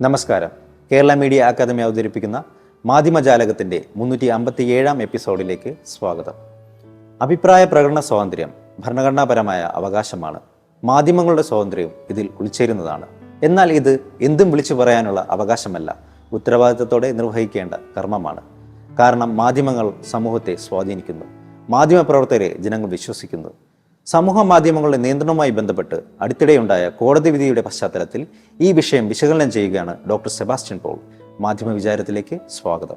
നമസ്കാരം. Kerala media academy അവതരിപ്പിക്കുന്ന മാധ്യമജാലകത്തിന്റെ മുന്നൂറ്റി അമ്പത്തി ഏഴാം എപ്പിസോഡിലേക്ക് സ്വാഗതം. അഭിപ്രായ പ്രകടന സ്വാതന്ത്ര്യം ഭരണഘടനാപരമായ അവകാശമാണ്. മാധ്യമങ്ങളുടെ സ്വാതന്ത്ര്യവും ഇതിൽ ഉൾച്ചേരുന്നതാണ്. എന്നാൽ ഇത് എന്തും വിളിച്ചു പറയാനുള്ള അവകാശമല്ല ഉത്തരവാദിത്തത്തോടെ നിർവഹിക്കേണ്ട കർമ്മമാണ്. കാരണം മാധ്യമങ്ങൾ സമൂഹത്തെ സ്വാധീനിക്കുന്നു. മാധ്യമപ്രവർത്തകരെ ജനങ്ങൾ വിശ്വസിക്കുന്നു. സമൂഹ മാധ്യമങ്ങളുടെ നിയന്ത്രണവുമായി ബന്ധപ്പെട്ട് അടുത്തിടെയുണ്ടായ കോടതി വിധിയുടെ പശ്ചാത്തലത്തിൽ ഈ വിഷയം വിശകലനം ചെയ്യുകയാണ് ഡോക്ടർ സെബാസ്റ്റ്യൻ പോൾ. മാധ്യമ വിചാരത്തിലേക്ക് സ്വാഗതം.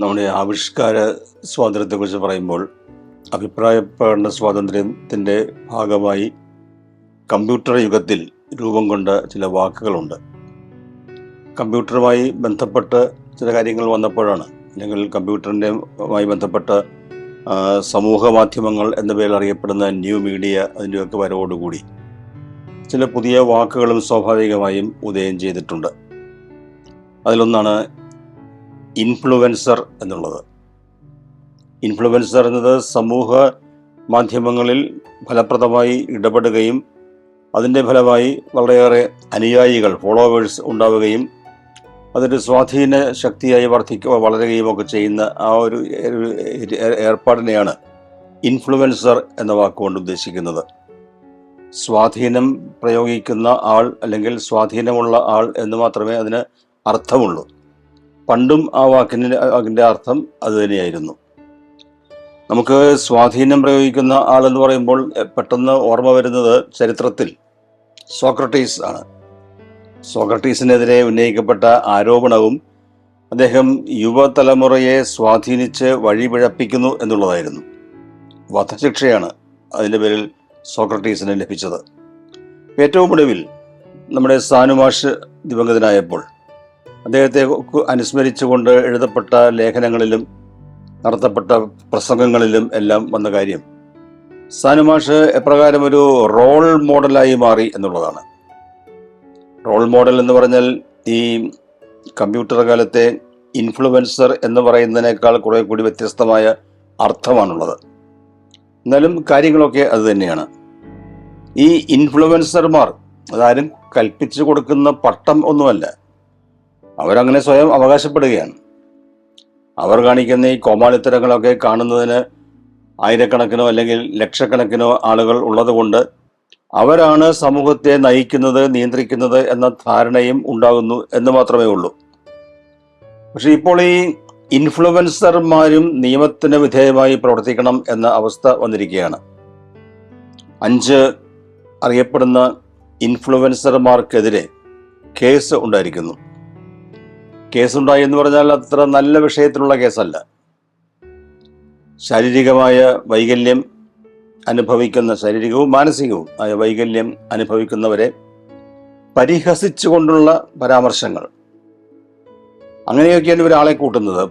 നമ്മുടെ ആവിഷ്കാര സ്വാതന്ത്ര്യത്തെക്കുറിച്ച് പറയുമ്പോൾ അഭിപ്രായ പ്രകടന സ്വാതന്ത്ര്യത്തിന്റെ ഭാഗമായി കമ്പ്യൂട്ടർ യുഗത്തിൽ രൂപം കൊണ്ട ചില വാക്കുകളുണ്ട്. കമ്പ്യൂട്ടറുമായി ബന്ധപ്പെട്ട് ചില കാര്യങ്ങൾ വന്നപ്പോഴാണ് അല്ലെങ്കിൽ കമ്പ്യൂട്ടറിന്റെമായി ബന്ധപ്പെട്ട സമൂഹ മാധ്യമങ്ങൾ എന്ന പേരിൽ അറിയപ്പെടുന്ന ന്യൂ മീഡിയ അതിന്റെയൊക്കെ വരവോടുകൂടി ചില പുതിയ വാക്കുകളും സ്വാഭാവികമായും ഉദയം ചെയ്തിട്ടുണ്ട്. അതിലൊന്നാണ് ഇൻഫ്ലുവൻസർ എന്നുള്ളത്. ഇൻഫ്ലുവൻസർ എന്നത് സമൂഹ മാധ്യമങ്ങളിൽ ഫലപ്രദമായി ഇടപെടുകയും അതിന്റെ ഫലമായി വളരെയേറെ അനുയായികൾ ഫോളോവേഴ്സ് ഉണ്ടാവുകയും അതൊരു സ്വാധീന ശക്തിയായി വർദ്ധിക്കുക വളരുകയും ഒക്കെ ചെയ്യുന്ന ആ ഒരു ഏർപ്പാടിനെയാണ് ഇൻഫ്ലുവൻസർ എന്ന വാക്കുകൊണ്ട് ഉദ്ദേശിക്കുന്നത്. സ്വാധീനം പ്രയോഗിക്കുന്ന ആൾ അല്ലെങ്കിൽ സ്വാധീനമുള്ള ആൾ എന്ന് മാത്രമേ അതിന് അർത്ഥമുള്ളൂ. പണ്ടും ആ വാക്കിന് അതിന്റെ അർത്ഥം അതുതന്നെയായിരുന്നു നമുക്ക് സ്വാധീനം പ്രയോഗിക്കുന്ന ആൾ എന്ന് പറയുമ്പോൾ പെട്ടെന്ന് ഓർമ്മ വരുന്നത് ചരിത്രത്തിൽ സോക്രട്ടീസ് ആണ്. സോക്രട്ടീസിനെതിരെ ഉന്നയിക്കപ്പെട്ട ആരോപണവും അദ്ദേഹം യുവതലമുറയെ സ്വാധീനിച്ച് വഴിപിഴപ്പിക്കുന്നു എന്നുള്ളതായിരുന്നു. വധശിക്ഷയാണ് അതിന്റെ പേരിൽ സോക്രട്ടീസിന് ലഭിച്ചത്. ഏറ്റവും ഒടുവിൽ നമ്മുടെ സാനുമാഷ് ദിവംഗതനായപ്പോൾ അദ്ദേഹത്തെ അനുസ്മരിച്ചുകൊണ്ട് എഴുതപ്പെട്ട ലേഖനങ്ങളിലും നടത്തപ്പെട്ട പ്രസംഗങ്ങളിലും എല്ലാം വന്ന കാര്യം സാനുമാഷ് എപ്രകാരം ഒരു റോൾ മോഡലായി മാറി എന്നുള്ളതാണ്. റോൾ മോഡൽ എന്ന് പറഞ്ഞാൽ ഈ കമ്പ്യൂട്ടർ കാലത്തെ ഇൻഫ്ലുവൻസർ എന്ന് പറയുന്നതിനേക്കാൾ കുറെ കൂടി വ്യത്യസ്തമായ അർത്ഥമാണുള്ളത്. എന്നാലും കാര്യങ്ങളൊക്കെ അത് തന്നെയാണ്. ഈ ഇൻഫ്ലുവൻസർമാർ അതാരും കൽപ്പിച്ചു കൊടുക്കുന്ന പട്ടം ഒന്നുമല്ല. അവരങ്ങനെ സ്വയം അവകാശപ്പെടുകയാണ്. അവർ കാണിക്കുന്ന ഈ കോമാളിത്തരങ്ങളൊക്കെ കാണുന്നതിന് ആയിരക്കണക്കിനോ അല്ലെങ്കിൽ ലക്ഷക്കണക്കിനോ ആളുകൾ ഉള്ളതുകൊണ്ട് അവരാണ് സമൂഹത്തെ നയിക്കുന്നത് നിയന്ത്രിക്കുന്നത് എന്ന ധാരണയും ഉണ്ടാകുന്നു എന്ന് മാത്രമേ ഉള്ളൂ. പക്ഷെ ഇപ്പോൾ ഈ ഇൻഫ്ലുവൻസർമാരും നിയമത്തിന് വിധേയമായി പ്രവർത്തിക്കണം എന്ന അവസ്ഥ വന്നിരിക്കുകയാണ്. അഞ്ച് അറിയപ്പെടുന്ന ഇൻഫ്ലുവൻസർമാർക്കെതിരെ കേസ് ഉണ്ടായിരിക്കുന്നു. കേസുണ്ടായി എന്ന് പറഞ്ഞാൽ അത്ര നല്ല വിഷയത്തിലുള്ള കേസല്ല. ശാരീരികമായ വൈകല്യം അനുഭവിക്കുന്ന ശാരീരികവും മാനസികവും ആയ വൈകല്യം അനുഭവിക്കുന്നവരെ പരിഹസിച്ചുകൊണ്ടുള്ള പരാമർശങ്ങൾ. അങ്ങനെയൊക്കെയാണ് ഇവരാളെ കൂട്ടുന്നത്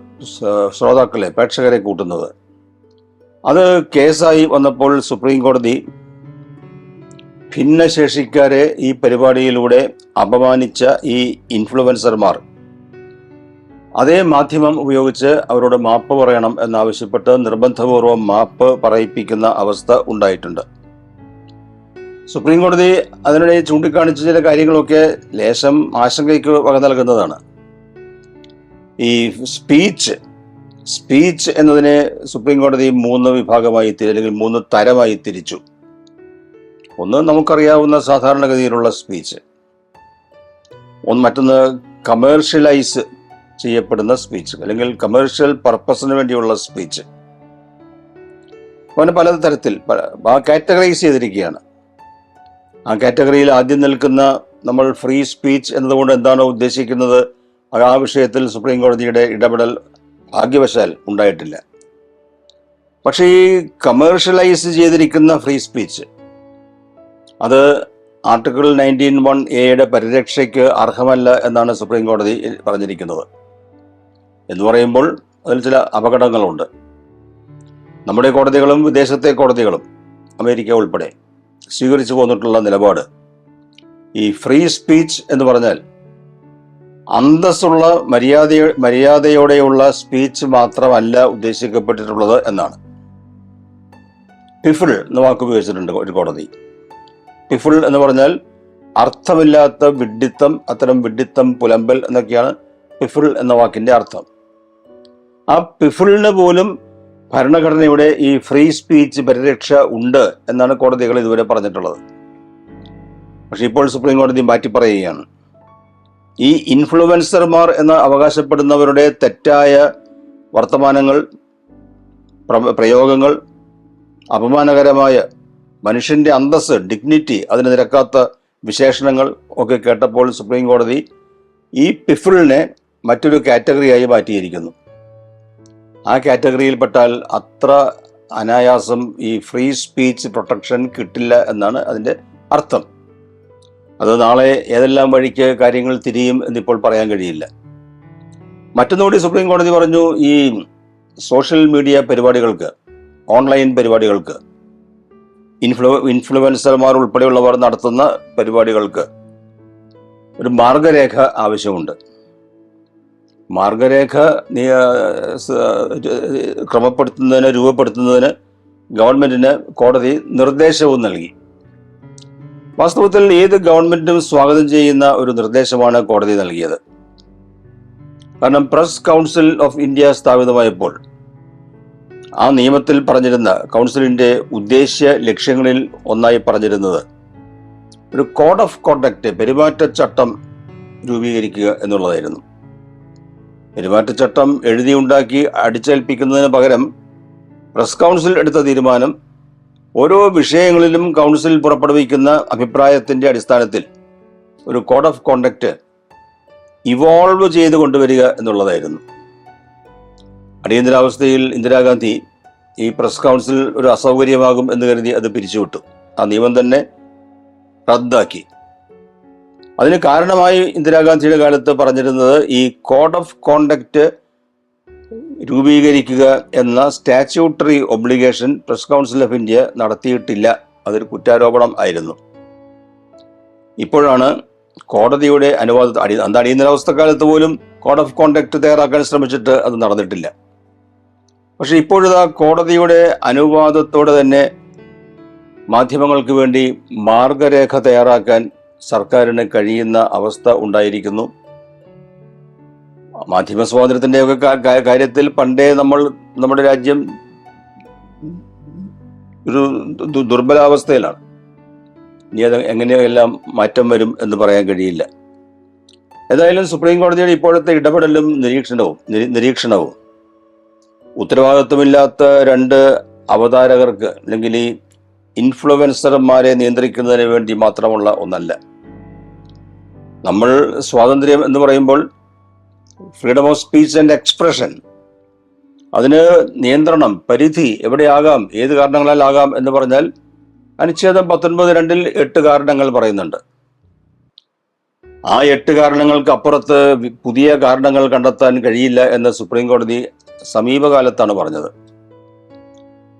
ശ്രോതാക്കളെ പ്രേക്ഷകരെ കൂട്ടുന്നത്. അത് കേസായി വന്നപ്പോൾ സുപ്രീം കോടതി ഭിന്നശേഷിക്കാരെ ഈ പരിപാടിയിലൂടെ അപമാനിച്ച ഈ ഇൻഫ്ലുവൻസർമാർ അതേ മാധ്യമം ഉപയോഗിച്ച് അവരോട് മാപ്പ് പറയണം എന്നാവശ്യപ്പെട്ട് നിർബന്ധപൂർവം മാപ്പ് പറയിപ്പിക്കുന്ന അവസ്ഥ ഉണ്ടായിട്ടുണ്ട്. സുപ്രീം കോടതി അതിനിടെ ചൂണ്ടിക്കാണിച്ച ചില കാര്യങ്ങളൊക്കെ ലേശം ആശങ്കയ്ക്ക് വക നൽകുന്നതാണ്. ഈ സ്പീച്ച് സ്പീച്ച് എന്നതിനെ സുപ്രീം കോടതി മൂന്ന് വിഭാഗമായി അല്ലെങ്കിൽ മൂന്ന് തരമായി തിരിച്ചു. ഒന്ന് നമുക്കറിയാവുന്ന സാധാരണഗതിയിലുള്ള സ്പീച്ച്. ഒന്ന് മറ്റൊന്ന് കമേഴ്ഷ്യലൈസ് ചെയ്യപ്പെടുന്ന സ്പീച്ച് അല്ലെങ്കിൽ കമേഴ്ഷ്യൽ പർപ്പസിന് വേണ്ടിയുള്ള സ്പീച്ച് അങ്ങനെ പല തരത്തിൽ ആ കാറ്റഗറൈസ് ചെയ്തിരിക്കുകയാണ്. ആ കാറ്റഗറിയിൽ ആദ്യം നിൽക്കുന്ന നമ്മൾ ഫ്രീ സ്പീച്ച് എന്നതുകൊണ്ട് എന്താണോ ഉദ്ദേശിക്കുന്നത്? ആ വിഷയത്തിൽ സുപ്രീം കോടതിയുടെ ഇടപെടൽ ഭാഗ്യവശാൽ ഉണ്ടായിട്ടില്ല. പക്ഷേ ഈ കമേഴ്ഷ്യലൈസ് ചെയ്തിരിക്കുന്ന ഫ്രീ സ്പീച്ച് അത് ആർട്ടിക്കിൾ നയന്റീൻ വൺ എയുടെ പരിരക്ഷയ്ക്ക് അർഹമല്ല എന്നാണ് സുപ്രീം കോടതി പറഞ്ഞിരിക്കുന്നത്. എന്ന് പറയുമ്പോൾ അതിൽ ചില അപകടങ്ങളുണ്ട്. നമ്മുടെ കോടതികളും വിദേശത്തെ കോടതികളും അമേരിക്ക ഉൾപ്പെടെ സ്വീകരിച്ചു പോന്നിട്ടുള്ള നിലപാട്. ഈ ഫ്രീ സ്പീച്ച് എന്ന് പറഞ്ഞാൽ അന്തസ്സുള്ള മര്യാദ മര്യാദയോടെയുള്ള സ്പീച്ച് മാത്രമല്ല ഉദ്ദേശിക്കപ്പെട്ടിട്ടുള്ളത് എന്നാണ്. പിഫിൾ എന്ന വാക്ക് ഉപയോഗിച്ചിട്ടുണ്ട് ഒരു കോടതി. പിഫിൾ എന്ന് പറഞ്ഞാൽ അർത്ഥമില്ലാത്ത വിഡിത്തം അത്തരം വിഡിത്തം പുലമ്പൽ എന്നൊക്കെയാണ് പിഫിൾ എന്ന വാക്കിന്റെ അർത്ഥം. ആ പിഫിളിന് പോലും ഭരണഘടനയുടെ ഈ ഫ്രീ സ്പീച്ച് പരിരക്ഷ ഉണ്ട് എന്നാണ് കോടതികൾ ഇതുവരെ പറഞ്ഞിട്ടുള്ളത്. പക്ഷെ ഇപ്പോൾ സുപ്രീം കോടതി മാറ്റി പറയുകയാണ്. ഈ ഇൻഫ്ലുവൻസർമാർ എന്ന് അവകാശപ്പെടുന്നവരുടെ തെറ്റായ വർത്തമാനങ്ങൾ പ്രയോഗങ്ങൾ അപമാനകരമായ മനുഷ്യന്റെ അന്തസ് ഡിഗ്നിറ്റി അതിന് നിരക്കാത്ത വിശേഷണങ്ങൾ ഒക്കെ കേട്ടപ്പോൾ സുപ്രീം കോടതി ഈ പിഫിളിനെ മറ്റൊരു കാറ്റഗറിയായി മാറ്റിയിരിക്കുന്നു. ആ കാറ്റഗറിയിൽപ്പെട്ടാൽ അത്ര അനായാസം ഈ ഫ്രീ സ്പീച്ച് പ്രൊട്ടക്ഷൻ കിട്ടില്ല എന്നാണ് അതിന്റെ അർത്ഥം. അത് നാളെ ഏതെല്ലാം വഴിക്ക് കാര്യങ്ങൾ തിരിയും എന്നിപ്പോൾ പറയാൻ കഴിയില്ല. മറ്റൊന്നുകൂടി സുപ്രീം കോടതി പറഞ്ഞു ഈ സോഷ്യൽ മീഡിയ പരിപാടികൾക്ക് ഓൺലൈൻ പരിപാടികൾക്ക് ഇൻഫ്ലു ഇൻഫ്ലുവൻസർമാർ ഉൾപ്പെടെയുള്ളവർ നടത്തുന്ന പരിപാടികൾക്ക് ഒരു മാർഗരേഖ ആവശ്യമുണ്ട്. മാർഗരേഖ ക്രമപ്പെടുത്തുന്നതിന് രൂപപ്പെടുത്തുന്നതിന് ഗവൺമെന്റിന് കോടതി നിർദ്ദേശവും നൽകി. വാസ്തവത്തിൽ ഏത് ഗവൺമെന്റും സ്വാഗതം ചെയ്യുന്ന ഒരു നിർദ്ദേശമാണ് കോടതി നൽകിയത്. കാരണം പ്രസ് കൗൺസിൽ ഓഫ് ഇന്ത്യ സ്ഥാപിതമായപ്പോൾ ആ നിയമത്തിൽ പറഞ്ഞിരുന്ന കൗൺസിലിന്റെ ഉദ്ദേശ്യ ലക്ഷ്യങ്ങളിൽ ഒന്നായി പറഞ്ഞിരുന്നത് ഒരു കോഡ് ഓഫ് കോണ്ടക്ട് പെരുമാറ്റച്ചട്ടം രൂപീകരിക്കുക എന്നുള്ളതായിരുന്നു. പെരുമാറ്റച്ചട്ടം എഴുതിയുണ്ടാക്കി അടിച്ചേൽപ്പിക്കുന്നതിന് പകരം പ്രസ് കൗൺസിൽ എടുത്ത തീരുമാനം ഓരോ വിഷയങ്ങളിലും കൗൺസിൽ പുറപ്പെടുവിക്കുന്ന അഭിപ്രായത്തിന്റെ അടിസ്ഥാനത്തിൽ ഒരു കോഡ് ഓഫ് കോണ്ടക്ട് ഇവോൾവ് ചെയ്ത് കൊണ്ടുവരിക എന്നുള്ളതായിരുന്നു. അടിയന്തരാവസ്ഥയിൽ ഇന്ദിരാഗാന്ധി ഈ പ്രസ് കൗൺസിൽ ഒരു അസൗകര്യമാകും എന്ന് കരുതി അത് പിരിച്ചുവിട്ടു. ആ നിയമം തന്നെ റദ്ദാക്കി. അതിന് കാരണമായി ഇന്ദിരാഗാന്ധിയുടെ കാലത്ത് പറഞ്ഞിരുന്നത് ഈ കോഡ് ഓഫ് കോണ്ടക്റ്റ് രൂപീകരിക്കുക എന്ന statutory obligation press council of India നടത്തിയിട്ടില്ല. അതൊരു കുറ്റാരോപണം ആയിരുന്നു. ഇപ്പോഴാണ് കോടതിയുടെ അനുവാദ അടി അന്ന് അടിയന്തരാവസ്ഥ കാലത്ത് പോലും കോഡ് ഓഫ് കോണ്ടക്ട് തയ്യാറാക്കാൻ ശ്രമിച്ചിട്ട് അത് നടന്നിട്ടില്ല. പക്ഷെ ഇപ്പോഴിതാ കോടതിയുടെ അനുവാദത്തോടെ തന്നെ മാധ്യമങ്ങൾക്ക് വേണ്ടി മാർഗരേഖ തയ്യാറാക്കാൻ സർക്കാരിന് കഴിയുന്ന അവസ്ഥ ഉണ്ടായിരിക്കുന്നു. മാധ്യമ സ്വാതന്ത്ര്യത്തിന്റെയൊക്കെ കാര്യത്തിൽ പണ്ടേ നമ്മൾ നമ്മുടെ രാജ്യം ഒരു ദുർബലാവസ്ഥയിലാണ്. ഇനി അത് എങ്ങനെയെല്ലാം മാറ്റം വരും എന്ന് പറയാൻ കഴിയില്ല. ഏതായാലും സുപ്രീം കോടതിയുടെ ഇപ്പോഴത്തെ ഇടപെടലും നിരീക്ഷണവും നിരീ- നിരീക്ഷണവും ഉത്തരവാദിത്വമില്ലാത്ത രണ്ട് അവതാരകർക്ക് അല്ലെങ്കിൽ ഈ ഇൻഫ്ലുവൻസർമാരെ നിയന്ത്രിക്കുന്നതിന് വേണ്ടി മാത്രമുള്ള ഒന്നല്ല. നമ്മൾ സ്വാതന്ത്ര്യം എന്ന് പറയുമ്പോൾ freedom of speech and expression. അതിന് നിയന്ത്രണം പരിധി എവിടെയാകാം ഏത് കാരണങ്ങളാൽ ആകാം എന്ന് പറഞ്ഞാൽ അനുച്ഛേദം പത്തൊൻപത് രണ്ടിൽ എട്ട് കാരണങ്ങൾ പറയുന്നുണ്ട്. ആ എട്ട് കാരണങ്ങൾക്ക് അപ്പുറത്ത് പുതിയ കാരണങ്ങൾ കണ്ടെത്താൻ കഴിയില്ല എന്ന് സുപ്രീം കോടതി സമീപകാലത്താണ് പറഞ്ഞത്.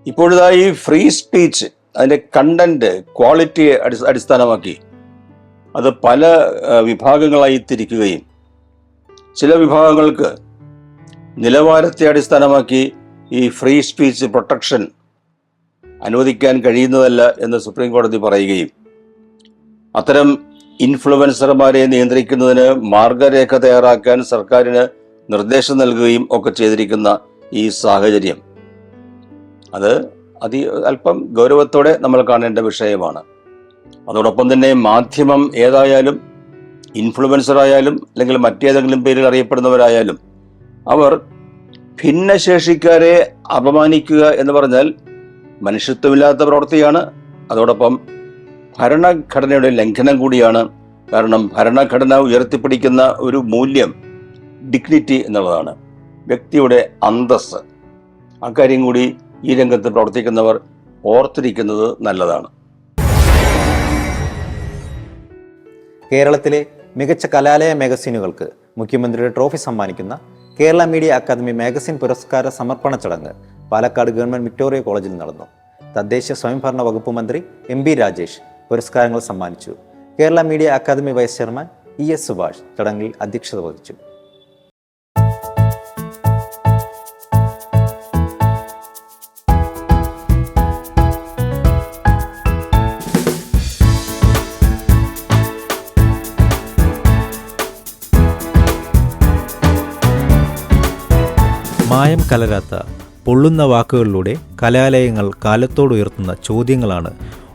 ഇപ്പോഴിതാ ഈ ഫ്രീ സ്പീച്ച് അതിന്റെ കണ്ടന്റ് ക്വാളിറ്റിയെ അടിസ്ഥാനമാക്കി അത് പല വിഭാഗങ്ങളായി തിരിക്കുകയും ചില വിഭാഗങ്ങൾക്ക് നിലവാരത്തെ അടിസ്ഥാനമാക്കി ഈ ഫ്രീ സ്പീച്ച് പ്രൊട്ടക്ഷൻ അനുവദിക്കാൻ കഴിയുന്നതല്ല എന്ന് സുപ്രീം കോടതി പറയുകയും അത്തരം ഇൻഫ്ലുവൻസർമാരെ നിയന്ത്രിക്കുന്നതിന് മാർഗരേഖ തയ്യാറാക്കാൻ സർക്കാരിന് നിർദ്ദേശം നൽകുകയും ഒക്കെ ചെയ്തിരിക്കുന്ന ഈ സാഹചര്യം. അത് അതി അല്പം ഗൗരവത്തോടെ നമ്മൾ കാണേണ്ട വിഷയമാണ്. അതോടൊപ്പം തന്നെ മാധ്യമം ഏതായാലും ഇൻഫ്ലുവൻസർ ആയാലും അല്ലെങ്കിൽ മറ്റേതെങ്കിലും പേരിൽ അറിയപ്പെടുന്നവരായാലും അവർ ഭിന്നശേഷിക്കാരെ അപമാനിക്കുക എന്ന് പറഞ്ഞാൽ മനുഷ്യത്വമില്ലാത്ത പ്രവൃത്തിയാണ്. അതോടൊപ്പം ഭരണഘടനയുടെ ലംഘനം കൂടിയാണ്. കാരണം ഭരണഘടന ഉയർത്തിപ്പിടിക്കുന്ന ഒരു മൂല്യം ഡിഗ്നിറ്റി എന്നുള്ളതാണ്. വ്യക്തിയുടെ അന്തസ് അക്കാര്യം കൂടി ഈ രംഗത്ത് പ്രവർത്തിക്കുന്നവർ ഓർത്തിരിക്കുന്നത് നല്ലതാണ്. കേരളത്തിലെ മികച്ച കലാലയ മാഗസീനുകൾക്ക് മുഖ്യമന്ത്രിയുടെ ട്രോഫി സമ്മാനിക്കുന്ന കേരള മീഡിയ അക്കാദമി മാഗസിൻ പുരസ്കാര സമർപ്പണ ചടങ്ങ് പാലക്കാട് ഗവൺമെന്റ് വിക്ടോറിയ കോളേജിൽ നടന്നു. തദ്ദേശ സ്വയംഭരണ വകുപ്പ് മന്ത്രി എം ബി രാജേഷ് പുരസ്കാരങ്ങൾ സമ്മാനിച്ചു. Kerala media academy vice chairman E S Subhash ചടങ്ങിൽ അധ്യക്ഷത വഹിച്ചു. മായം കലരാത്ത പൊള്ളുന്ന വാക്കുകളിലൂടെ കലാലയങ്ങൾ കാലത്തോട് ഉയർത്തുന്ന ചോദ്യങ്ങളാണ്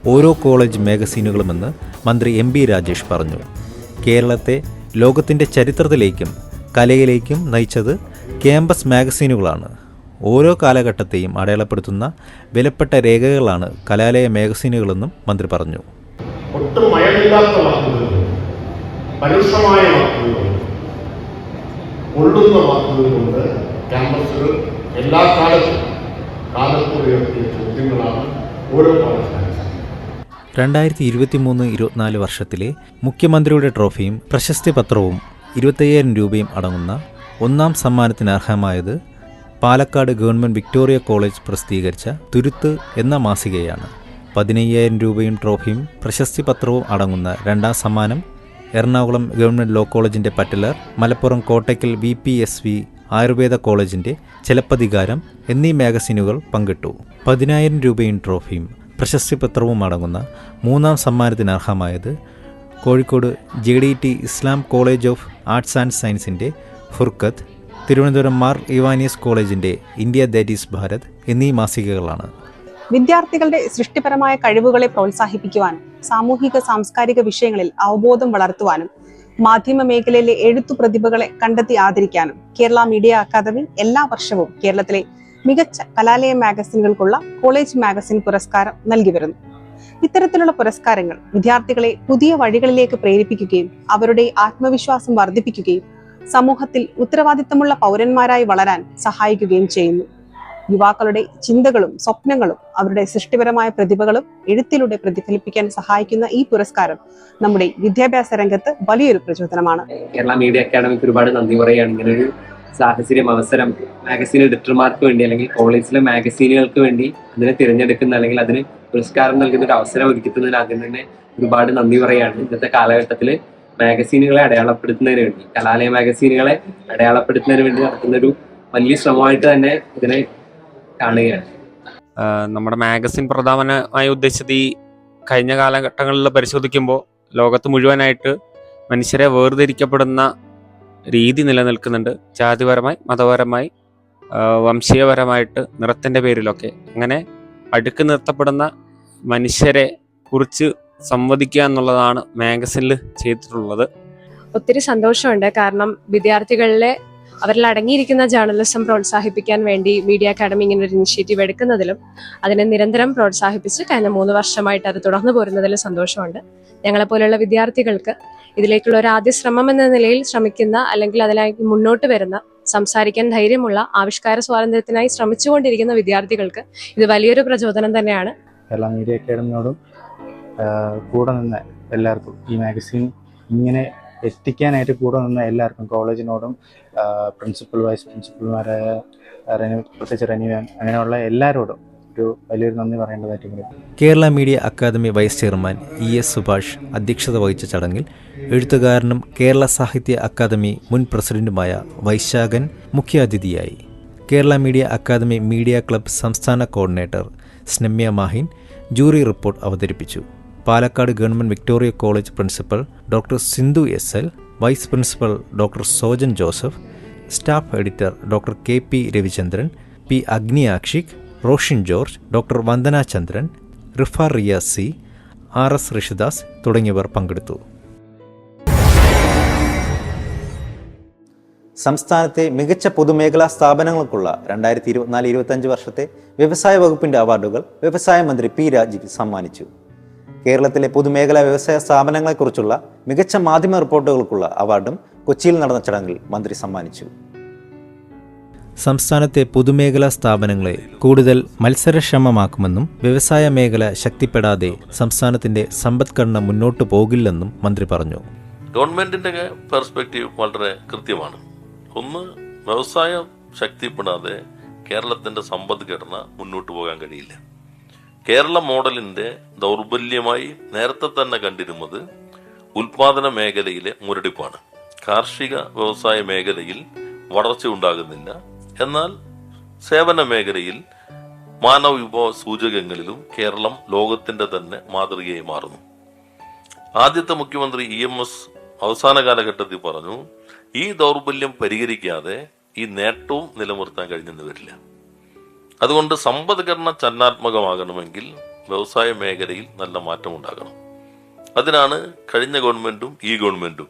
ഓരോ കോളേജ് മാഗസീനുകളുമെന്ന് മന്ത്രി എം ബി രാജേഷ് പറഞ്ഞു. കേരളത്തെ ലോകത്തിന്റെ ചരിത്രത്തിലേക്കും കലയിലേക്കും നയിച്ചത് ക്യാമ്പസ് മാഗസീനുകളാണ്. ഓരോ കാലഘട്ടത്തെയും അടയാളപ്പെടുത്തുന്ന വിലപ്പെട്ട രേഖകളാണ് കലാലയ മാഗസീനുകളെന്നും മന്ത്രി പറഞ്ഞു. ഒട്ടും മയമില്ലാത്ത വാക്കുകൾ പരുഷമായ വാക്കുകൾ കൊള്ളുന്ന വാക്കുകൾ കൊണ്ട് ക്യാമ്പസുകൾ എല്ലാ കാലത്തും കാലത്ത് ഉയർത്തിയ ചോദ്യങ്ങളാണ് ഓരോ പാഠശാല രണ്ടായിരത്തി ഇരുപത്തി മൂന്ന് ഇരുപത്തിനാല് വർഷത്തിലെ മുഖ്യമന്ത്രിയുടെ ട്രോഫിയും പ്രശസ്തി പത്രവും ഇരുപത്തയ്യായിരം രൂപയും അടങ്ങുന്ന ഒന്നാം സമ്മാനത്തിന് അർഹമായത് പാലക്കാട് ഗവൺമെന്റ് വിക്ടോറിയ കോളേജ് പ്രസിദ്ധീകരിച്ച തുരുത്ത് എന്ന മാസികയാണ്. പതിനയ്യായിരം രൂപയും ട്രോഫിയും പ്രശസ്തി പത്രവും അടങ്ങുന്ന രണ്ടാം സമ്മാനം എറണാകുളം ഗവൺമെന്റ് ലോ കോളേജിന്റെ പറ്റലർ Malappuram Kottakkal V P S V Ayurveda കോളേജിന്റെ ചിലപ്പതികാരം എന്നീ മാഗസിനുകൾ പങ്കിട്ടു. പതിനായിരം രൂപയും ട്രോഫിയും പ്രശസ്തി പത്രവും അടങ്ങുന്ന മൂന്നാം സമ്മാനത്തിന് അർഹമായത് Kozhikode J D T Islam college of arts and സയൻസിന്റെ ഫുർഖത്ത് തിരുവനന്തപുരം മാർ ഇവാനിയസ് കോളേജിന്റെ ഇന്ത്യ ദാറ്റ് ഈസ് ഭാരത് എന്നീ മാസികകളാണ്. വിദ്യാർത്ഥികളുടെ സൃഷ്ടിപരമായ കഴിവുകളെ പ്രോത്സാഹിപ്പിക്കുവാനും സാമൂഹിക സാംസ്കാരിക വിഷയങ്ങളിൽ അവബോധം വളർത്തുവാനും മാധ്യമ മേഖലയിലെ എഴുത്തു പ്രതിഭകളെ കണ്ടെത്തി ആദരിക്കാനും കേരള മീഡിയ അക്കാദമി എല്ലാ വർഷവും കേരളത്തിലെ മികച്ച കലാലയ മാഗസിനുകൾക്കുള്ള കോളേജ് മാഗസിൻ പുരസ്കാരം നൽകി വരുന്നു. ഇത്തരത്തിലുള്ള പുരസ്കാരങ്ങൾ വിദ്യാർത്ഥികളെ പുതിയ വഴികളിലേക്ക് പ്രേരിപ്പിക്കുകയും അവരുടെ ആത്മവിശ്വാസം വർദ്ധിപ്പിക്കുകയും സമൂഹത്തിൽ ഉത്തരവാദിത്തമുള്ള പൗരന്മാരായി വളരാൻ സഹായിക്കുകയും ചെയ്യുന്നു. യുവാക്കളുടെ ചിന്തകളും സ്വപ്നങ്ങളും അവരുടെ സൃഷ്ടിപരമായ പ്രതിഭകളും എഴുത്തിലൂടെ പ്രതിഫലിപ്പിക്കാൻ സഹായിക്കുന്ന ഈ പുരസ്കാരം നമ്മുടെ വിദ്യാഭ്യാസ രംഗത്ത് വലിയൊരു പ്രചോദനമാണ്. കേരള മീഡിയ അക്കാദമിക്ക് ഒരുപാട് നന്ദി പറയുകയാണ്. ഇങ്ങനെ ഒരു സാഹചര്യം അവസരം മാഗസീൻ എഡിറ്റർമാർക്ക് വേണ്ടി അല്ലെങ്കിൽ കോളേജിലെ മാഗസീനുകൾക്ക് വേണ്ടി അതിനെ തിരഞ്ഞെടുക്കുന്ന അല്ലെങ്കിൽ അതിന് പുരസ്കാരം നൽകുന്ന ഒരു അവസരം ഒരുക്കുന്നതിന് ആദ്യം തന്നെ ഒരുപാട് നന്ദി പറയുകയാണ്. ഇന്നത്തെ കാലഘട്ടത്തിൽ മാഗസീനുകളെ അടയാളപ്പെടുത്തുന്നതിന് വേണ്ടി കലാലയ മാഗസീനുകളെ അടയാളപ്പെടുത്തുന്നതിന് വേണ്ടി നടത്തുന്ന ഒരു വലിയ ശ്രമമായിട്ട് തന്നെ ഇതിനെ കാണുകയാണ്. നമ്മുടെ മാഗസിൻ പ്രധാനമായി ഉദ്ദേശിച്ചത് ഈ കഴിഞ്ഞ കാലഘട്ടങ്ങളിൽ പരിശോധിക്കുമ്പോൾ ലോകത്ത് മുഴുവനായിട്ട് മനുഷ്യരെ വേർതിരിക്കപ്പെടുന്ന രീതി നിലനിൽക്കുന്നുണ്ട്. ജാതിപരമായി മതപരമായി വംശീയപരമായിട്ട് നിറത്തിന്റെ പേരിലൊക്കെ. അങ്ങനെ അടുക്ക് നിർത്തപ്പെടുന്ന മനുഷ്യരെ കുറിച്ച് സംവദിക്കുക എന്നുള്ളതാണ് മാഗസിനിൽ ചെയ്തിട്ടുള്ളത്. ഒത്തിരി സന്തോഷമുണ്ട്. കാരണം വിദ്യാർത്ഥികളിലെ അവരിൽ അടങ്ങിയിരിക്കുന്ന ജേർണലിസം പ്രോത്സാഹിപ്പിക്കാൻ വേണ്ടി മീഡിയ അക്കാദമി ഇങ്ങനെ ഒരു ഇനിഷ്യേറ്റീവ് എടുക്കുന്നതിലും അതിനെ നിരന്തരം പ്രോത്സാഹിപ്പിച്ച് കഴിഞ്ഞ മൂന്ന് വർഷമായിട്ട് അത് തുടർന്നു പോരുന്നതിൽ സന്തോഷമുണ്ട്. ഞങ്ങളെപ്പോലെയുള്ള വിദ്യാർത്ഥികൾക്ക് ഇതിലേക്കുള്ള ഒരു ആദ്യ ശ്രമം എന്ന നിലയിൽ ശ്രമിക്കുന്ന അല്ലെങ്കിൽ അതിനായി മുന്നോട്ട് വരുന്ന സംസാരിക്കാൻ ധൈര്യമുള്ള ആവിഷ്കാര സ്വാതന്ത്ര്യത്തിനായി ശ്രമിച്ചുകൊണ്ടിരിക്കുന്ന വിദ്യാർത്ഥികൾക്ക് ഇത് വലിയൊരു പ്രചോദനം തന്നെയാണ്. കേരള മീഡിയ അക്കാഡമിയോടും ആഹ് കൂടെ നിന്ന് എല്ലാവർക്കും ഈ മാഗസിൻ ഇങ്ങനെ എത്തിക്കാനായിട്ട് കൂടെ നിന്ന് എല്ലാവർക്കും കോളേജിനോടും പ്രിൻസിപ്പൽ വൈസ് പ്രിൻസിപ്പൽമാരായ റനു പ്രത്യേകിച്ച് റെനു അങ്ങനെയുള്ള എല്ലാവരോടും ഒരു വലിയൊരു നന്ദി പറയേണ്ടതായിട്ട് Kerala media academy vice chairman E S Subhash അധ്യക്ഷത വഹിച്ച ചടങ്ങിൽ എഴുത്തുകാരനും കേരള സാഹിത്യ അക്കാദമി മുൻ പ്രസിഡന്റുമായ വൈശാഖൻ മുഖ്യാതിഥിയായി. Kerala media academy media club സംസ്ഥാന coordinator Snamya Mahin jury report അവതരിപ്പിച്ചു. Palakkad government Victoria college principal doctor Sindhu S L vice principal doctor Sojan Joseph staff editor doctor K P Ravichandran P Agni അഗ്നിയാക്ഷിക് Roshin George doctor Vandana Chandran Rifa Riyas C R S Rishidas തുടങ്ങിയവർ പങ്കെടുത്തു. സംസ്ഥാനത്തെ മികച്ച പൊതുമേഖലാ സ്ഥാപനങ്ങൾക്കുള്ള രണ്ടായിരത്തി ഇരുപത്തിനാല് ഇരുപത്തഞ്ച് വർഷത്തെ വ്യവസായ വകുപ്പിന്റെ അവാർഡുകൾ വ്യവസായ മന്ത്രി പി രാജീവ് സമ്മാനിച്ചു. കേരളത്തിലെ പൊതുമേഖലാ വ്യവസായ സ്ഥാപനങ്ങളെക്കുറിച്ചുള്ള മികച്ച മാധ്യമ റിപ്പോർട്ടുകൾക്കുള്ള അവാർഡും കൊച്ചിയിൽ നടന്ന ചടങ്ങിൽ മന്ത്രി സമ്മാനിച്ചു. സംസ്ഥാനത്തെ പൊതുമേഖലാ സ്ഥാപനങ്ങളെ കൂടുതൽ മത്സരക്ഷമമാക്കുമെന്നും വ്യവസായ മേഖല ശക്തിപ്പെടാതെ സംസ്ഥാനത്തിന്റെ സമ്പദ്ഘടന മുന്നോട്ടു പോകില്ലെന്നും മന്ത്രി പറഞ്ഞു. ഗവൺമെന്റിന്റെ പെർസ്പെക്റ്റീവ് വളരെ കൃത്യമാണ്. ഒന്ന് വ്യവസായം ശക്തിപ്പെടാതെ കേരളത്തിന്റെ സമ്പദ്ഘടന മുന്നോട്ട് പോകാൻ കഴിയില്ല. കേരള മോഡലിന്റെ ദൗർബല്യമായി നേരത്തെ തന്നെ കണ്ടിരുന്നത് ഉൽപാദന മേഖലയിലെ മുരടിപ്പാണ്. കാർഷിക വ്യവസായ മേഖലയിൽ വളർച്ച ഉണ്ടാകുന്നില്ല. എന്നാൽ സേവന മേഖലയിൽ മാനവ വിഭവ സൂചകങ്ങളിലും കേരളം ലോകത്തിന്റെ തന്നെ മാതൃകയായി മാറുന്നു. ആദ്യത്തെ മുഖ്യമന്ത്രി ഇ എം എസ് അവസാന കാലഘട്ടത്തിൽ പറഞ്ഞു ഈ ദൗർബല്യം പരിഹരിക്കാതെ ഈ നേട്ടവും നിലനിർത്താൻ കഴിഞ്ഞെന്ന് വരില്ല. അതുകൊണ്ട് സമ്പദ്ഘടന ചലനാത്മകമാകണമെങ്കിൽ വ്യവസായ മേഖലയിൽ നല്ല മാറ്റം ഉണ്ടാകണം. അതിനാണ് കഴിഞ്ഞ ഗവൺമെന്റും ഈ ഗവൺമെന്റും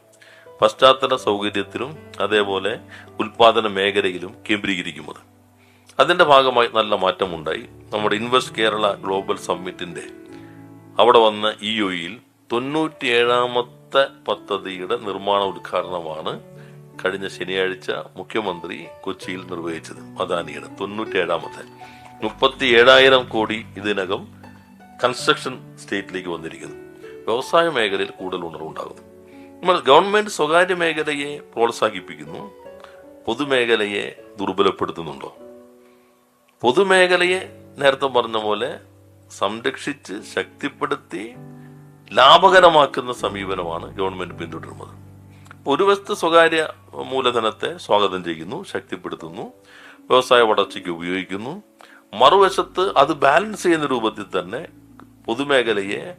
പശ്ചാത്തല സൗകര്യത്തിലും അതേപോലെ ഉൽപാദന മേഖലയിലും കേന്ദ്രീകരിക്കുന്നത്. അതിന്റെ ഭാഗമായി നല്ല മാറ്റമുണ്ടായി. നമ്മുടെ ഇൻവെസ്റ്റ് കേരള ഗ്ലോബൽ സമ്മിറ്റിന്റെ അവിടെ വന്ന ഇ ഒയിൽ തൊണ്ണൂറ്റിയേഴാമത്തെ പദ്ധതിയുടെ നിർമ്മാണ ഉദ്ഘാടനമാണ് കഴിഞ്ഞ ശനിയാഴ്ച മുഖ്യമന്ത്രി കൊച്ചിയിൽ നിർവഹിച്ചത് അദാനിയുടെ തൊണ്ണൂറ്റിയേഴാമത്തെ മുപ്പത്തി ഏഴായിരം കോടി ഇതിനകം കൺസ്ട്രക്ഷൻ സ്റ്റേറ്റിലേക്ക് വന്നിരിക്കുന്നു. വ്യവസായ മേഖലയിൽ കൂടുതൽ ഉണർവുണ്ടാകുന്നു. നമ്മൾ ഗവൺമെന്റ് സ്വകാര്യ മേഖലയെ പ്രോത്സാഹിപ്പിക്കുന്നു. പൊതുമേഖലയെ ദുർബലപ്പെടുത്തുന്നുണ്ടോ? പൊതുമേഖലയെ നേരത്തെ പറഞ്ഞ പോലെ സംരക്ഷിച്ച് ശക്തിപ്പെടുത്തി ലാഭകരമാക്കുന്ന സമീപനമാണ് ഗവൺമെന്റ് പിന്തുടരുന്നത്. ഒരു വസ്തു സ്വകാര്യ മൂലധനത്തെ സ്വാഗതം ചെയ്യുന്നു ശക്തിപ്പെടുത്തുന്നു വ്യവസായ വളർച്ചയ്ക്ക് ഉപയോഗിക്കുന്നു. മറുവശത്ത് അത് ബാലൻസ് ചെയ്യുന്ന രൂപത്തിൽ തന്നെ പൊതുമേഖലയെ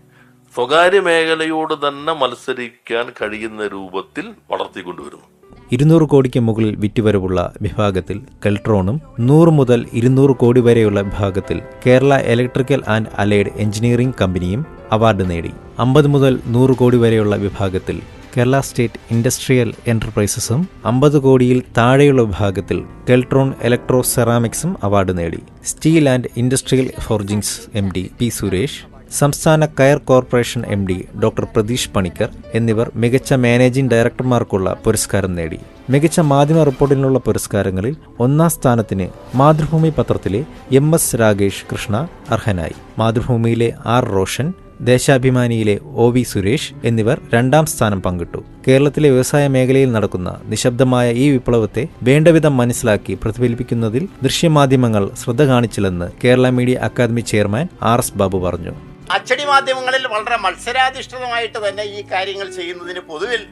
സ്വകാര്യ മേഖലയോട് തന്നെ മത്സരിക്കാൻ കഴിയുന്ന രൂപത്തിൽ വളർത്തിക്കൊണ്ടുവരുന്നു. ഇരുന്നൂറ് കോടിക്ക് മുകളിൽ വിറ്റുവരവുള്ള വിഭാഗത്തിൽ കെൽട്രോണും നൂറ് മുതൽ ഇരുന്നൂറ് കോടി വരെയുള്ള വിഭാഗത്തിൽ Kerala electrical and allied engineering കമ്പനിയും അവാർഡ് നേടി. അമ്പത് മുതൽ നൂറ് കോടി വരെയുള്ള വിഭാഗത്തിൽ കേരള സ്റ്റേറ്റ് ഇൻഡസ്ട്രിയൽ എന്റർപ്രൈസസും അമ്പത് കോടിയിൽ താഴെയുള്ള വിഭാഗത്തിൽ കെൽട്രോൺ ഇലക്ട്രോ സെറാമിക്സും അവാർഡ് നേടി. Steel and industrial forgings M D P Suresh സംസ്ഥാന കയർ corporation M D doctor Pratheesh Panicker എന്നിവർ മികച്ച മാനേജിംഗ് ഡയറക്ടർമാർക്കുള്ള പുരസ്കാരം നേടി. മികച്ച മാധ്യമ റിപ്പോർട്ടിനുള്ള പുരസ്കാരങ്ങളിൽ ഒന്നാം സ്ഥാനത്തിന് മാതൃഭൂമി പത്രത്തിലെ എം എസ് രാകേഷ് കൃഷ്ണ അർഹനായി. മാതൃഭൂമിയിലെ ആർ റോഷൻ ദേശാഭിമാനിയിലെ ഒ വി സുരേഷ് എന്നിവർ രണ്ടാം സ്ഥാനം പങ്കിട്ടു. കേരളത്തിലെ വ്യവസായ മേഖലയിൽ നടക്കുന്ന നിശബ്ദമായ ഈ വിപ്ലവത്തെ വേണ്ടവിധം മനസ്സിലാക്കി പ്രതിഫലിപ്പിക്കുന്നതിൽ ദൃശ്യമാധ്യമങ്ങൾ ശ്രദ്ധ കാണിച്ചില്ലെന്ന് Kerala media academy chairman R S Babu പറഞ്ഞു. അച്ചടി മാധ്യമങ്ങളിൽ വളരെ മത്സരാധിഷ്ഠിതമായിട്ട് തന്നെ ഈ കാര്യങ്ങൾ ചെയ്യുന്നതിന് പൊതുവിൽ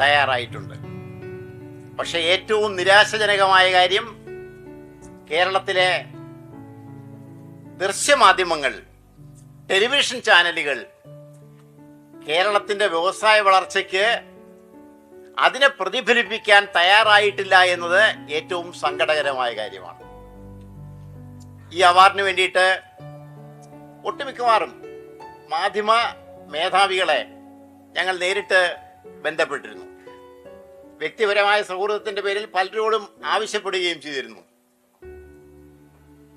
തയ്യാറായിട്ടുണ്ട്. പക്ഷെ ഏറ്റവും നിരാശജനകമായ കാര്യം കേരളത്തിലെ ദൃശ്യമാധ്യമങ്ങൾ ടെലിവിഷൻ ചാനലുകൾ കേരളത്തിന്റെ വ്യവസായ വളർച്ചയ്ക്ക് അതിനെ പ്രതിഫലിപ്പിക്കാൻ തയ്യാറായിട്ടില്ല എന്നത് ഏറ്റവും സങ്കടകരമായ കാര്യമാണ്. ഈ അവാർഡിന് വേണ്ടിയിട്ട് ഒട്ടുമിക്കവാറും മാധ്യമ മേധാവികളെ ഞങ്ങൾ നേരിട്ട് ബന്ധപ്പെട്ടിരുന്നു. വ്യക്തിപരമായ സൗഹൃദത്തിന്റെ പേരിൽ പലരോടും ആവശ്യപ്പെടുകയും ചെയ്തിരുന്നു.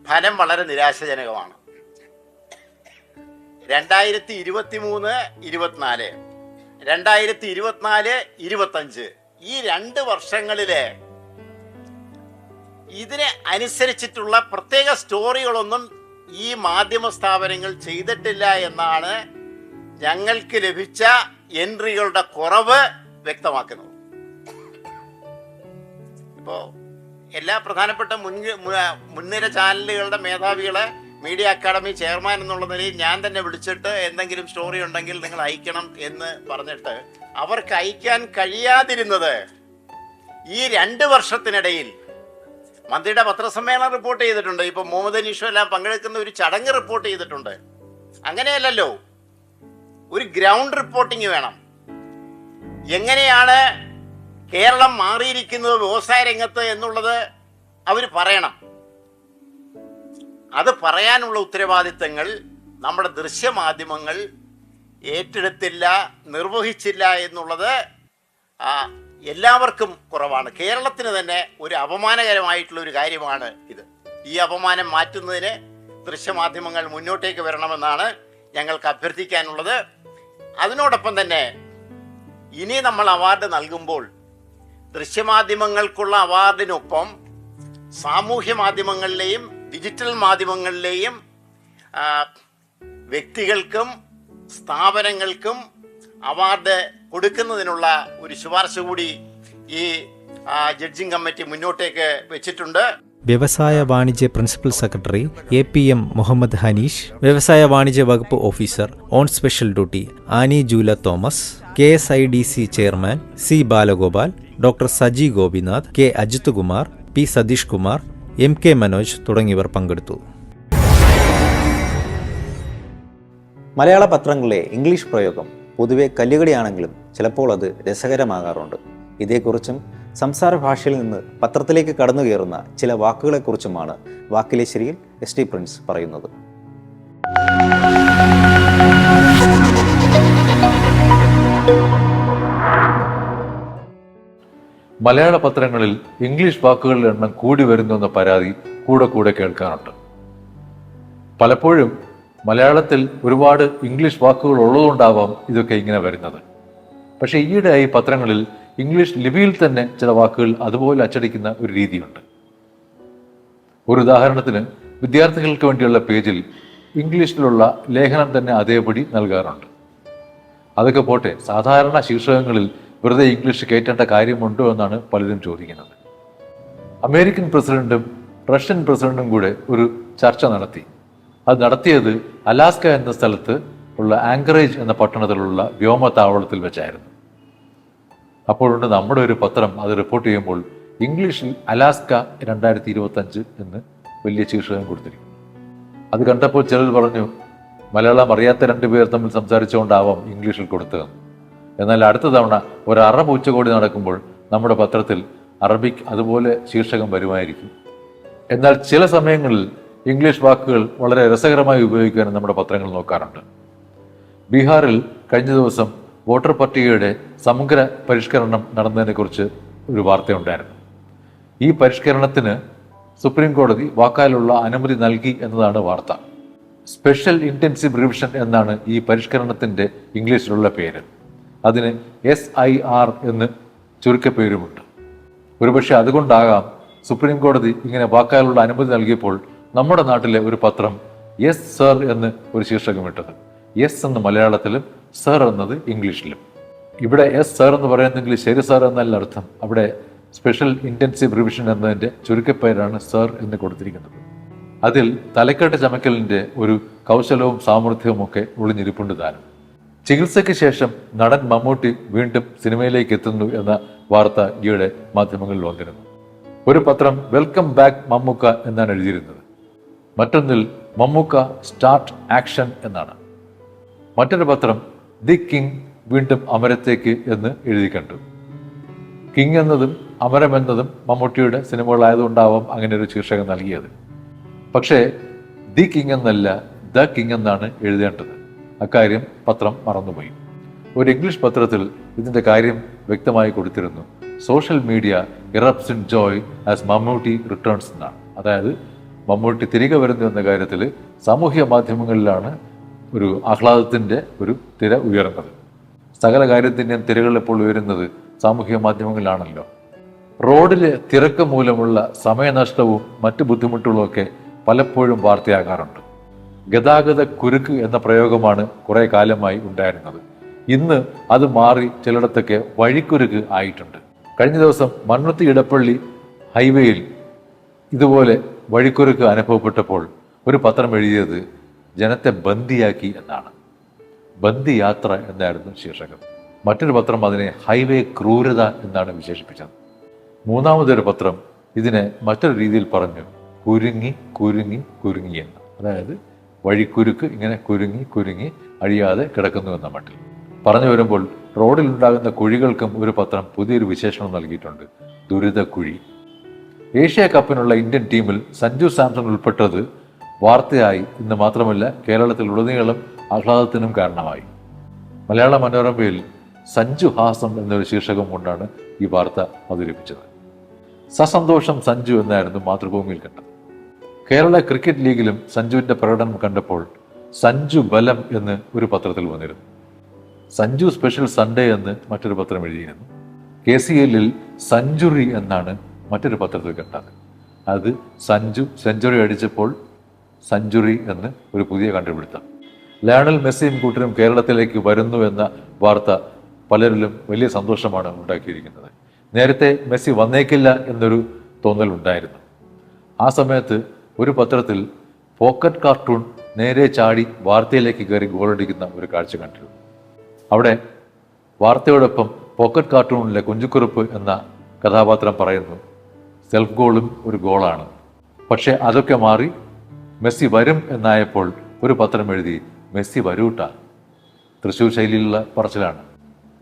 ഫലം വളരെ നിരാശാജനകമാണ്. രണ്ടായിരത്തി ഇരുപത്തി മൂന്ന് ഇരുപത്തിനാല്. രണ്ടായിരത്തി ഇരുപത്തിനാല് ഇരുപത്തഞ്ച് ഈ രണ്ട് വർഷങ്ങളിലെ ഇതിനെ അനുസരിച്ചിട്ടുള്ള പ്രത്യേക സ്റ്റോറികളൊന്നും ഈ മാധ്യമ സ്ഥാപനങ്ങൾ ചെയ്തിട്ടില്ല എന്നാണ് ഞങ്ങൾക്ക് ലഭിച്ച എൻട്രികളുടെ കുറവ് വ്യക്തമാക്കുന്നത്. ഇപ്പോ എല്ലാ പ്രധാനപ്പെട്ട മുൻ മുൻനിര ചാനലുകളുടെ മേധാവികളെ മീഡിയ അക്കാദമി ചെയർമാൻ എന്നുള്ള നിലയിൽ ഞാൻ തന്നെ വിളിച്ചിട്ട് എന്തെങ്കിലും സ്റ്റോറി ഉണ്ടെങ്കിൽ നിങ്ങൾ അയക്കണം എന്ന് പറഞ്ഞിട്ട് അവർക്ക് അയക്കാൻ കഴിയാതിരുന്നത് ഈ രണ്ട് വർഷത്തിനിടയിൽ. മന്ത്രിയുടെ പത്രസമ്മേളനം റിപ്പോർട്ട് ചെയ്തിട്ടുണ്ട്. ഇപ്പൊ മുഹമ്മദ് അനീഷും എല്ലാം പങ്കെടുക്കുന്ന ഒരു ചടങ്ങ് റിപ്പോർട്ട് ചെയ്തിട്ടുണ്ട്. അങ്ങനെയല്ലല്ലോ. ഒരു ഗ്രൗണ്ട് റിപ്പോർട്ടിംഗ് വേണം. എങ്ങനെയാണ് കേരളം മാറിയിരിക്കുന്നത് വ്യവസായ രംഗത്ത് എന്നുള്ളത് അവർ പറയണം. അത് പറയാനുള്ള ഉത്തരവാദിത്തങ്ങൾ നമ്മുടെ ദൃശ്യമാധ്യമങ്ങൾ ഏറ്റെടുത്തില്ല നിർവഹിച്ചില്ല എന്നുള്ളത് എല്ലാവർക്കും കുറവാണ്. കേരളത്തിന് തന്നെ ഒരു അപമാനകരമായിട്ടുള്ള ഒരു കാര്യമാണ് ഇത്. ഈ അപമാനം മാറ്റുന്നതിന് ദൃശ്യമാധ്യമങ്ങൾ മുന്നോട്ടേക്ക് വരണമെന്നാണ് ഞങ്ങൾക്ക് അഭ്യർത്ഥിക്കാനുള്ളത്. അതിനോടൊപ്പം തന്നെ ഇനി നമ്മൾ അവാർഡ് നൽകുമ്പോൾ ദൃശ്യമാധ്യമങ്ങൾക്കുള്ള അവാർഡിനൊപ്പം സാമൂഹ്യ മാധ്യമങ്ങളിലെയും ഡിജിറ്റൽ മാധ്യമങ്ങളിലെയും വ്യക്തികൾക്കും സ്ഥാപനങ്ങൾക്കും അവാർഡ് കൊടുക്കുന്നതിനുള്ള ഒരു ശുപാർശ കൂടി ഈ ജഡ്ജിംഗ് കമ്മിറ്റി മുന്നോട്ടേക്ക് വെച്ചിട്ടുണ്ട്. വ്യവസായ വാണിജ്യ principal secretary A P M Muhammad Hanish വ്യവസായ വാണിജ്യ വകുപ്പ് officer on special duty Annie Jula Thomas K S I D C chairman C Balagopal doctor Saji Gopinath K Ajith Kumar P Satheesh Kumar M K Manoj തുടങ്ങിയവർ പങ്കെടുത്തു. മലയാള പത്രങ്ങളിലെ English പ്രയോഗം പൊതുവെ കല്ലുകടിയാണെങ്കിലും ചിലപ്പോൾ അത് രസകരമാകാറുണ്ട്. ഇതേക്കുറിച്ചും സംസാര ഭാഷയിൽ നിന്ന് പത്രത്തിലേക്ക് കടന്നു കയറുന്ന ചില വാക്കുകളെക്കുറിച്ചുമാണ് വാക്കിലെ ശരിയിൽ എസ് ടി പ്രിൻസ് പറയുന്നത്. മലയാള പത്രങ്ങളിൽ ഇംഗ്ലീഷ് വാക്കുകളുടെ എണ്ണം കൂടി വരുന്നു എന്ന പരാതി കൂടെ കൂടെ കേൾക്കാറുണ്ട് പലപ്പോഴും മലയാളത്തിൽ ഒരുപാട് ഇംഗ്ലീഷ് വാക്കുകൾ ഉള്ളതുകൊണ്ടാവാം ഇതൊക്കെ ഇങ്ങനെ വരുന്നത്. പക്ഷേ ഈയിടെയായി പത്രങ്ങളിൽ ഇംഗ്ലീഷ് ലിപിയിൽ തന്നെ ചില വാക്കുകൾ അതുപോലെ അച്ചടിക്കുന്ന ഒരു രീതിയുണ്ട്. ഒരു ഉദാഹരണത്തിന് വിദ്യാർത്ഥികൾക്ക് വേണ്ടിയുള്ള പേജിൽ ഇംഗ്ലീഷിലുള്ള ലേഖനം തന്നെ അതേപടി നൽകാറുണ്ട്. അതൊക്കെ പോട്ടെ സാധാരണ ശീർഷകങ്ങളിൽ വെറുതെ ഇംഗ്ലീഷ് കയറ്റേണ്ട കാര്യമുണ്ടോ എന്നാണ് പലരും ചോദിക്കുന്നത്. അമേരിക്കൻ പ്രസിഡന്റും റഷ്യൻ പ്രസിഡന്റും കൂടെ ഒരു ചർച്ച നടത്തി. അത് നടത്തിയത് അലാസ്ക എന്ന സ്ഥലത്ത് ഉള്ള ആങ്കറേജ് എന്ന പട്ടണത്തിലുള്ള വ്യോമതാവളത്തിൽ വെച്ചായിരുന്നു. അപ്പോഴുണ്ട് നമ്മുടെ ഒരു പത്രം അത് റിപ്പോർട്ട് ചെയ്യുമ്പോൾ ഇംഗ്ലീഷിൽ അലാസ്ക രണ്ടായിരത്തി ഇരുപത്തഞ്ച് എന്ന് വലിയ ശീർഷകം കൊടുത്തിരിക്കുന്നു. അത് കണ്ടപ്പോൾ ചിലർ പറഞ്ഞു മലയാളം അറിയാത്ത രണ്ടുപേർ തമ്മിൽ സംസാരിച്ചുകൊണ്ടാവാം ഇംഗ്ലീഷിൽ കൊടുത്തതെന്ന്. എന്നാൽ അടുത്ത തവണ ഒരു അറബ് ഉച്ചകോടി നടക്കുമ്പോൾ നമ്മുടെ പത്രത്തിൽ അറബിക് അതുപോലെ ശീർഷകം വരുമായിരിക്കും. എന്നാൽ ചില സമയങ്ങളിൽ ഇംഗ്ലീഷ് വാക്കുകൾ വളരെ രസകരമായി ഉപയോഗിക്കാൻ നമ്മുടെ പത്രങ്ങൾ നോക്കാറുണ്ട്. ബീഹാറിൽ കഴിഞ്ഞ ദിവസം വോട്ടർ പട്ടികയുടെ സമഗ്ര പരിഷ്കരണം നടന്നതിനെക്കുറിച്ച് ഒരു വാർത്തയുണ്ടായിരുന്നു. ഈ പരിഷ്കരണത്തിന് സുപ്രീം കോടതി വാക്കാലുള്ള അനുമതി നൽകി എന്നതാണ് വാർത്ത. സ്പെഷ്യൽ ഇന്റൻസീവ് റിവിഷൻ എന്നാണ് ഈ പരിഷ്കരണത്തിന്റെ ഇംഗ്ലീഷിലുള്ള പേര്. അതിന് എസ് ഐ ആർ എന്ന് ചുരുക്കപ്പേരുമുണ്ട് ഒരുപക്ഷെ അതുകൊണ്ടാകാം സുപ്രീം കോടതി ഇങ്ങനെ വാക്കാലുള്ള അനുമതി നൽകിയപ്പോൾ നമ്മുടെ നാട്ടിലെ ഒരു പത്രം എസ് സർ എന്ന് ഒരു ശീർഷകമിട്ടത്. എസ് എന്ന് മലയാളത്തിലും സർ എന്നത് ഇംഗ്ലീഷിലും. ഇവിടെ എസ് സർ എന്ന് പറയുന്നെങ്കിൽ ശരി സർ എന്നല്ല അർത്ഥം. അവിടെ സ്പെഷ്യൽ ഇന്റൻസീവ് റിവിഷൻ എന്നതിന്റെ ചുരുക്കപ്പേരാണ് സർ എന്ന് കൊടുത്തിരിക്കുന്നത്. അതിൽ തലക്കെട്ട് ചമക്കലിന്റെ ഒരു കൗശലവും സാമർഥ്യവും ഒക്കെ ഒളിഞ്ഞിരിപ്പുണ്ട് താനും. ചികിത്സയ്ക്ക് ശേഷം നടൻ മമ്മൂട്ടി വീണ്ടും സിനിമയിലേക്ക് എത്തുന്നു എന്ന വാർത്ത ഈയിടെ മാധ്യമങ്ങളിൽ വന്നിരുന്നു. ഒരു പത്രം വെൽക്കം ബാക്ക് മമ്മൂക്ക എന്നാണ് എഴുതിയിരുന്നത്. മറ്റൊന്നിൽ മമ്മൂക്ക സ്റ്റാർട്ട് ആക്ഷൻ എന്നാണ്. മറ്റൊരു പത്രം ദി കിങ് വീണ്ടും അമരത്തേക്ക് എന്ന് എഴുതി കണ്ടു. കിങ് എന്നതും അമരം എന്നതും മമ്മൂട്ടിയുടെ സിനിമകളായതുകൊണ്ടാവാം അങ്ങനെ ഒരു ശീർഷകം നൽകിയത്. പക്ഷേ ദി കിങ് എന്നല്ല ദ കിങ് എന്നാണ് എഴുതേണ്ടത്. അക്കാര്യം പത്രം മറന്നുപോയി. ഒരു ഇംഗ്ലീഷ് പത്രത്തിൽ ഇതിന്റെ കാര്യം വ്യക്തമായി കൊടുത്തിരുന്നു. Social media erupts in joy as Mammootty returns എന്നാണ്. അതായത് മമ്മൂട്ടി തിരികെ വരുന്നു എന്ന കാര്യത്തിൽ സാമൂഹ്യ മാധ്യമങ്ങളിലാണ് ഒരു ആഹ്ലാദത്തിന്റെ ഒരു തിര ഉയർന്നത്. സകല കാര്യത്തിന്റെയും തിരകൾ എപ്പോൾ ഉയരുന്നത് സാമൂഹ്യ മാധ്യമങ്ങളിലാണല്ലോ. റോഡിലെ തിരക്ക് മൂലമുള്ള സമയനഷ്ടവും മറ്റു ബുദ്ധിമുട്ടുകളുമൊക്കെ പലപ്പോഴും വാർത്തയാകാറുണ്ട്. ഗതാഗത കുരുക്ക് എന്ന പ്രയോഗമാണ് കുറെ കാലമായി ഉണ്ടായിരുന്നത്. ഇന്ന് അത് മാറി ചിലയിടത്തൊക്കെ വഴിക്കുരുക്ക് ആയിട്ടുണ്ട്. കഴിഞ്ഞ ദിവസം മണ്ണുത്തി ഇടപ്പള്ളി ഹൈവേയിൽ ഇതുപോലെ വഴിക്കുരുക്ക് അനുഭവപ്പെട്ടപ്പോൾ ഒരു പത്രം എഴുതിയത് ജനത്തെ ബന്ദിയാക്കി എന്നാണ്. ബന്ദി യാത്ര എന്നായിരുന്നു ശീർഷകം. മറ്റൊരു പത്രം അതിനെ ഹൈവേ ക്രൂരത എന്നാണ് വിശേഷിപ്പിച്ചത്. മൂന്നാമതൊരു പത്രം ഇതിനെ മറ്റൊരു രീതിയിൽ പറഞ്ഞു കുരുങ്ങി കുരുങ്ങി കുരുങ്ങി എന്ന്. അതായത് വഴിക്കുരുക്ക് ഇങ്ങനെ കുരുങ്ങി കുരുങ്ങി അഴിയാതെ കിടക്കുന്നു എന്ന മട്ടിൽ. പറഞ്ഞു വരുമ്പോൾ റോഡിലുണ്ടാകുന്ന കുഴികൾക്കും ഒരു പത്രം പുതിയൊരു വിശേഷണം നൽകിയിട്ടുണ്ട്. ദുരിത കുഴി. ഏഷ്യ കപ്പിനുള്ള ഇന്ത്യൻ ടീമിൽ സഞ്ജു സാംസൺ ഉൾപ്പെട്ടത് വാർത്തയായി. ഇന്ന് മാത്രമല്ല കേരളത്തിൽ ഉടനീളം ആഹ്ലാദത്തിനും കാരണമായി. മലയാള മനോരമയിൽ സഞ്ജു ഹാസം എന്നൊരു ശീർഷകം കൊണ്ടാണ് ഈ വാർത്ത അവതരിപ്പിച്ചത് സസന്തോഷം സഞ്ജു എന്നായിരുന്നു മാതൃഭൂമിയിൽ കണ്ടത്. കേരള ക്രിക്കറ്റ് ലീഗിലും സഞ്ജുവിന്റെ പ്രകടനം കണ്ടപ്പോൾ സഞ്ജു ബലം എന്ന് ഒരു പത്രത്തിൽ വന്നിരുന്നു. സഞ്ജു സ്പെഷ്യൽ സൺഡേ എന്ന് മറ്റൊരു പത്രം എഴുതിയിരുന്നു. കെ സി എല്ലിൽ സഞ്ജുറി എന്നാണ് മറ്റൊരു പത്രത്തിൽ കണ്ടത് അത് സഞ്ജു സെഞ്ചുറി അടിച്ചപ്പോൾ സഞ്ജുറി എന്ന് ഒരു പുതിയ കണ്ടുപിടുത്തം. ലയണൽ മെസ്സിയും കൂട്ടരും കേരളത്തിലേക്ക് വരുന്നു എന്ന വാർത്ത പലരിലും വലിയ സന്തോഷമാണ് ഉണ്ടാക്കിയിരിക്കുന്നത്. നേരത്തെ മെസ്സി വന്നേക്കില്ല എന്നൊരു തോന്നൽ ഉണ്ടായിരുന്നു ആ സമയത്ത് ഒരു പത്രത്തിൽ പോക്കറ്റ് കാർട്ടൂൺ നേരെ ചാടി വാർത്തയിലേക്ക് കയറി ഗോളടിക്കുന്ന ഒരു കാഴ്ച കണ്ടിരുന്നു. അവിടെ വാർത്തയോടൊപ്പം പോക്കറ്റ് കാർട്ടൂണിലെ കുഞ്ചുക്കുറുപ്പ് എന്ന കഥാപാത്രം പറയുന്നു സെൽഫ് ഗോളും ഒരു ഗോളാണ്. പക്ഷേ അതൊക്കെ മാറി മെസ്സി വരും എന്നായപ്പോൾ ഒരു പത്രം എഴുതി മെസ്സി വരൂട്ട. തൃശ്ശൂർ ശൈലിയിലുള്ള പറച്ചിലാണ്.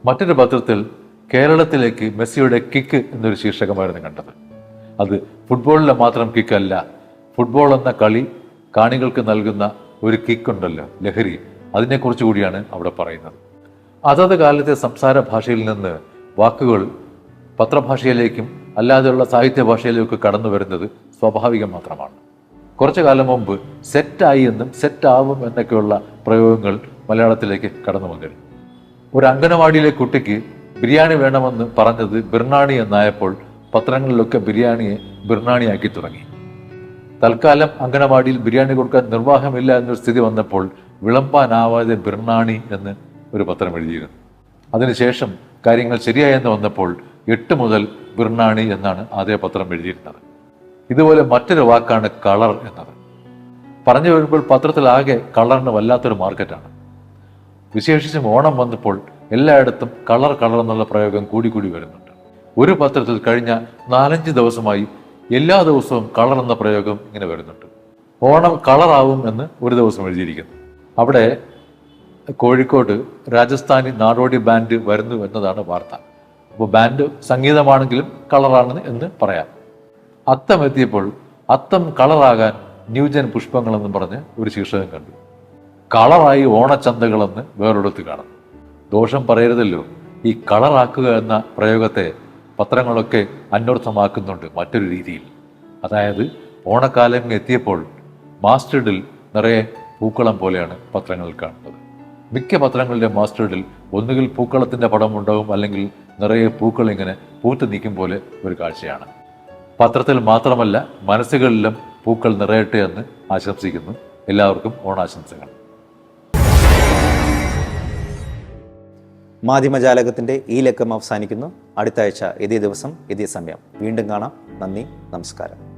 മറ്റൊരു പത്രത്തിൽ കേരളത്തിലേക്ക് മെസ്സിയുടെ കിക്ക് എന്നൊരു ശീർഷകമായിരുന്നു കണ്ടത്. അത് ഫുട്ബോളിലെ മാത്രം കിക്കല്ല ഫുട്ബോൾ എന്ന കളി കാണികൾക്ക് നൽകുന്ന ഒരു കിക്കുണ്ടല്ലോ ലഹരി. അതിനെക്കുറിച്ച് കൂടിയാണ് അവിടെ പറയുന്നത്. അതത് കാലത്തെ സംസാര ഭാഷയിൽ നിന്ന് വാക്കുകൾ പത്രഭാഷയിലേക്കും അല്ലാതെയുള്ള സാഹിത്യ ഭാഷയിലേക്കും കടന്നു വരുന്നത് സ്വാഭാവികം മാത്രമാണ്. കുറച്ചു കാലം മുമ്പ് സെറ്റായി എന്നും സെറ്റാവും എന്നൊക്കെയുള്ള പ്രയോഗങ്ങൾ മലയാളത്തിലേക്ക് കടന്നു വന്നിരുന്നു. ഒരു അംഗനവാടിയിലെ കുട്ടിക്ക് ബിരിയാണി വേണമെന്ന് പറഞ്ഞത് ബിർണാണി എന്നായപ്പോൾ പത്രങ്ങളിലൊക്കെ ബിരിയാണിയെ ബിർണാണിയാക്കി തുടങ്ങി. തൽക്കാലം അങ്കണവാടിയിൽ ബിരിയാണി കൊടുക്കാൻ നിർവാഹമില്ല എന്നൊരു സ്ഥിതി വന്നപ്പോൾ വിളമ്പാനാവാതെ ബിർണാണി എന്ന് ഒരു പത്രം എഴുതിയിരുന്നു. അതിനുശേഷം കാര്യങ്ങൾ ശരിയായെന്ന് വന്നപ്പോൾ എട്ട് മുതൽ ബിർണാണി എന്നാണ് അതേ പത്രം എഴുതിയിരുന്നത്. ഇതുപോലെ മറ്റൊരു വാക്കാണ് കളർ എന്നത്. പറഞ്ഞു വരുമ്പോൾ പത്രത്തിലാകെ കളറിന് വല്ലാത്തൊരു മാർക്കറ്റാണ്. വിശേഷിച്ചും ഓണം വന്നപ്പോൾ എല്ലായിടത്തും കളർ കളർ എന്നുള്ള പ്രയോഗം കൂടി കൂടി വരുന്നുണ്ട്. ഒരു പത്രത്തിൽ കഴിഞ്ഞ നാലഞ്ച് ദിവസമായി എല്ലാ ദിവസവും കളർ എന്ന പ്രയോഗം ഇങ്ങനെ വരുന്നുണ്ട്. ഓണം കളറാവും എന്ന് ഒരു ദിവസം എഴുതിയിരിക്കുന്നു. അവിടെ കോഴിക്കോട് രാജസ്ഥാനി നാടോടി ബാൻഡ് വരുന്നു എന്നതാണ് വാർത്ത. അപ്പോൾ ബാൻഡ് സംഗീതമാണെങ്കിലും കളറാണ് എന്ന് പറയാം. അത്തം എത്തിയപ്പോൾ അത്തം കളറാകാൻ ന്യൂജൻ പുഷ്പങ്ങളെന്നും പറഞ്ഞ് ഒരു ശീർഷകം കണ്ടു. കളറായി ഓണച്ചന്തകളെന്ന് വേറൊരിടത്ത് കാണുന്നു. ദോഷം പറയരുതല്ലോ. ഈ കളറാക്കുക എന്ന പ്രയോഗത്തെ പത്രങ്ങളൊക്കെ അന്വർത്ഥമാക്കുന്നുണ്ട് മറ്റൊരു രീതിയിൽ. അതായത് ഓണക്കാലം എത്തിയപ്പോൾ മാസ്റ്റേഡിൽ നിറയെ പൂക്കളം പോലെയാണ് പത്രങ്ങൾ കാണുന്നത്. മിക്ക പത്രങ്ങളുടെ മാസ്റ്റേഡിൽ ഒന്നുകിൽ പൂക്കളത്തിന്റെ പടം ഉണ്ടാവും അല്ലെങ്കിൽ നിറയെ പൂക്കൾ ഇങ്ങനെ പൂത്ത് നിൽക്കും പോലെ ഒരു കാഴ്ചയാണ്. പത്രത്തിൽ മാത്രമല്ല മനസ്സുകളിലും പൂക്കൾ നിറയട്ടെ എന്ന് ആശംസിക്കുന്നു. എല്ലാവർക്കും ഓണാശംസകൾ. മാധ്യമജാലകത്തിന്റെ ഈ ലക്കം അവസാനിക്കുന്നു. അടുത്ത ആഴ്ച ഇതേ ദിവസം ഇതേ സമയം. വീണ്ടും കാണാം. നന്ദി നമസ്കാരം.